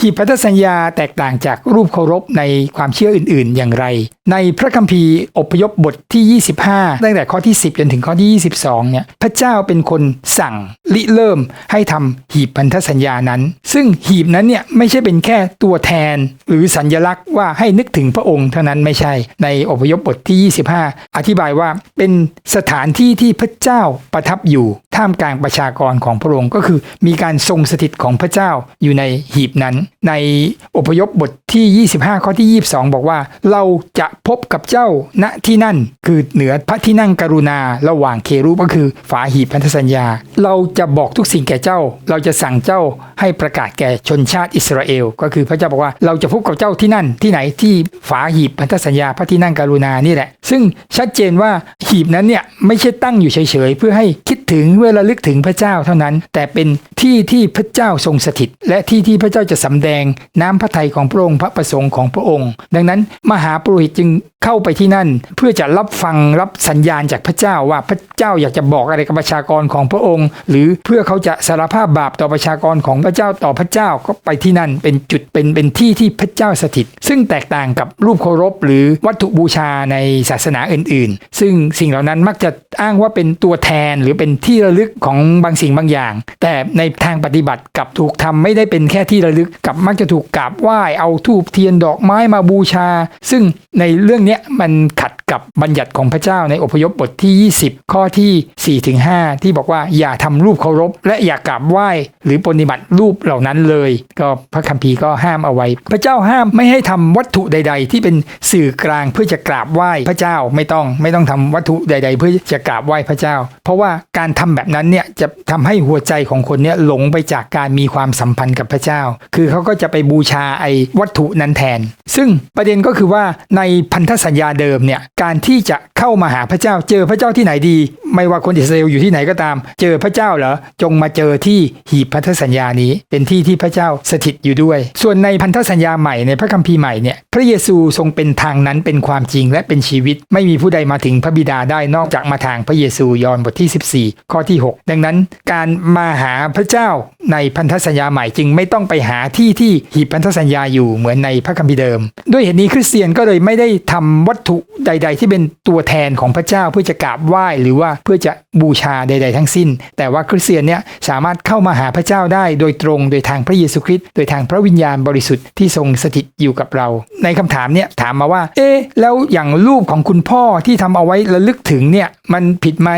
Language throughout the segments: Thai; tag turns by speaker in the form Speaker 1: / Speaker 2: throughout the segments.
Speaker 1: หีบพันธสัญญาแตกต่างจากรูปเคารพในความเชื่ออื่น ๆ อย่างไร ในพระคัมภีร์อพยพบทที่ 25 ตั้งแต่ข้อที่ 10 จนถึงข้อที่ 22 เนี่ย พระเจ้าเป็นคนสั่งริเริ่มให้ทำหีบพันธสัญญานั้น ซึ่งหีบนั้นเนี่ยไม่ใช่เป็นแค่ตัวแทน หรือสัญญลักษณ์ว่าให้นึกถึงพระองค์เท่านั้นไม่ใช่ ในอพยพบทที่ 25 อธิบายว่าเป็นสถานที่ที่พระเจ้าประทับอยู่ท่ามกลางประชากรของพระองค์ก็คือ มีการทรงสถิตของพระเจ้าอยู่ในหีบนั้น ในอพยพบทที่ 25 ข้อที่ 22 บอกว่า เราจะพบกับเจ้าณที่นั่น คือเหนือพระที่นั่งกรุณาระหว่างเครูปก็คือฝาหีบพันธสัญญา เราจะบอกทุกสิ่งแก่เจ้า เราจะสั่งเจ้าให้ประกาศแก่ชนชาติอิสราเอล ก็คือพระเจ้าบอกว่าเราจะพบกับเจ้าที่นั่นที่ไหนที่ฝาหีบพันธสัญญาพระที่นั่งกรุณานี่แหละ ซึ่งชัดเจนว่าหีบนั้นเนี่ยไม่ใช่ตั้งอยู่เฉยๆเพื่อให้คิดถึงเวลาลึกถึงพระเจ้าเท่านั้น แต่เป็นที่ที่พระเจ้าทรงสถิต และที่ที่พระเจ้าจะสำแดงน้ำพระทัยของพระองค์พระประสงค์ของพระองค์ ดังนั้นมหาปุโรหิตจึงเข้าไปที่นั่น เพื่อจะรับฟังรับสัญญาณจากพระเจ้าว่าพระเจ้าอยากจะบอกอะไรกับประชากรของพระองค์ หรือเพื่อเขาจะสารภาพบาปต่อประชากรของพระเจ้าต่อพระเจ้าก็ไปที่นั่น เป็นจุดเป็นเป็นที่ที่พระเจ้าสถิต ซึ่งแตกต่างกับรูปเคารพ หรือวัตถุบูชาในศาสนาอื่น ๆ ซึ่งสิ่งเหล่านั้นมักจะอ้างว่าเป็นตัวแทนหรือเป็นที่ระลึกของบางสิ่งบางอย่าง แต่ในทางปฏิบัติกับถูกทำไม่ได้เป็นแค่ที่ระลึกกับมักจะถูกกราบไหว้เอาทูบเทียนดอกไม้มาบูชา ซึ่งในเรื่องนี้มันขัดกับบัญญัติของพระเจ้าในอพยพบทที่ 20 ข้อที่4ถึง5ที่บอกว่าอย่าทำรูปเคารพ และอย่ากราบไหว้หรือปฏิบัติรูปเหล่านั้นเลย ก็พระคัมภีร์ก็ห้ามเอาไว้ พระเจ้าห้ามไม่ให้ทำวัตถุใด ๆ ที่เป็นสื่อกลางเพื่อจะกราบไหว้พระเจ้าไม่ต้องไม่ต้องทำวัตถุใด ๆ เพื่อจะกราบไหว้พระเจ้า เพราะว่าการทำแบบนั้นเนี่ยจะทำให้หัวใจของคนเนี่ยหลงไปจากการมีความสัมพันธ์กับพระเจ้า คือเขาก็จะไปบูชาไอ้วัตถุนั้นแทน ซึ่งประเด็นก็คือว่าในพันธสัญญาเดิมเนี่ยการที่จะเข้ามาหาพระเจ้าเจอพระเจ้าที่ไหนดี ไม่ว่าคนอิสราเอลอยู่ที่ไหนก็ตาม เจอพระเจ้าเหรอจงมาเจอที่หีบพันธสัญญานี้ เป็นที่ที่พระเจ้าสถิตอยู่ด้วย ส่วนในพันธสัญญาใหม่ในพระคัมภีร์ใหม่เนี่ยพระเยซูทรงเป็นทางนั้นเป็นความจริงและเป็นชีวิต ไม่มีผู้ใดมาถึงพระบิดาได้นอกจากมาทางพระเยซูยอห์นบทที่ 14 ข้อที่ 6 ดังนั้นการมาหาพระเจ้าในพันธสัญญาใหม่จึงไม่ต้องไปหาที่ที่หีบพันธสัญญาอยู่เหมือนในพระคัมภีร์เดิม ด้วยเหตุนี้คริสเตียนก็เลยไม่ได้ทำวัตถุใด ๆ ที่เป็นตัวแทนของพระเจ้าเพื่อจะกราบไหว้หรือว่าเพื่อจะบูชาใด ๆ ทั้งสิ้น แต่ว่าคริสเตียนเนี่ยสามารถเข้ามาหาพระเจ้าได้โดยตรงโดยทางพระเยซูคริสต์โดยทางพระวิญญาณบริสุทธิ์ที่ทรงสถิตอยู่กับเรา ในคำถามเนี่ยถามมาว่า เอ๊แล้วอย่างรูปของคุณพ่อที่ทำเอาไว้ระลึกถึงเนี่ยมันผิดไหม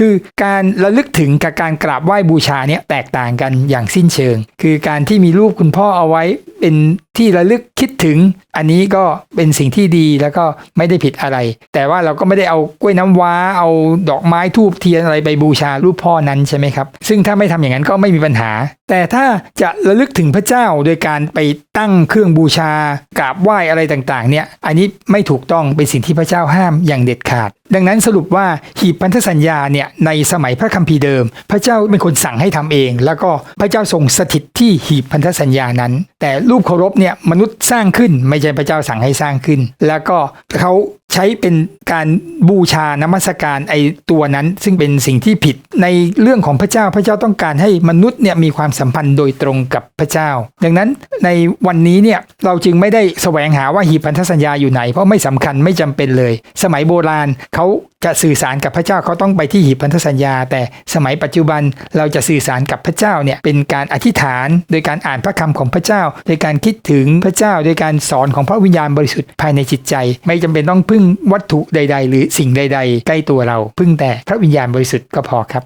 Speaker 1: คือการระลึกถึงกับการกราบไหว้บูชาเนี่ยแตกต่างกันอย่างสิ้นเชิง คือการที่มีรูปคุณพ่อเอาไว้เป็นที่ระลึกคิดถึง อันนี้ก็เป็นสิ่งที่ดีแล้วก็ไม่ได้ผิดอะไร แต่ว่าเราก็ไม่ได้เอากล้วยน้ำว้า เอาดอกไม้ทูบเทียนอะไรไปบูชารูปพ่อนั้นใช่ไหมครับ ซึ่งถ้าไม่ทำอย่างนั้นก็ไม่มีปัญหา แต่ถ้าจะระลึกถึงพระเจ้าโดยการไปตั้งเครื่องบูชากราบไหว้อะไรต่างๆ เนี่ย อันนี้ไม่ถูกต้องเป็นสิ่งที่พระเจ้าห้ามอย่างเด็ดขาด ดังนั้นสรุปว่าหีบพันธสัญญาเนี่ยในสมัยพระคัมภีร์เดิม พระเจ้าเป็นคนสั่งให้ทำเอง แล้วก็พระเจ้าทรงสถิตที่หีบพันธสัญญานั้นแต่รูปเคารพเนี่ยมนุษย์สร้างขึ้นไม่ใช่พระเจ้าสั่งให้สร้างขึ้น แล้วก็เขาใช้เป็นการบูชานมัสการไอตัวนั้น ซึ่งเป็นสิ่งที่ผิดในเรื่องของพระเจ้าพระเจ้าต้องการให้มนุษย์เนี่ยมีความสัมพันธ์โดยตรงกับพระเจ้า ดังนั้นในวันนี้เนี่ยเราจึงไม่ได้แสวงหาว่าหีบพันธสัญญาอยู่ไหน เพราะไม่สำคัญไม่จำเป็นเลย สมัยโบราณเขาจะสื่อสารกับพระเจ้าเขาต้องไปที่หีบพันธสัญญา แต่สมัยปัจจุบันเราจะสื่อสารกับพระเจ้าเนี่ยเป็นการอธิษฐาน โดยการอ่านพระคำของพระเจ้าโดยการคิดถึงพระเจ้าโดยการสอนของพระวิญญาณบริสุทธิ์ภายในจิตใจ ไม่จำเป็นต้องพึ่งวัตถุใด ๆ หรือสิ่งใด ๆ ใกล้ตัวเรา พึ่งแต่พระวิญญาณบริสุทธิ์ก็พอครับ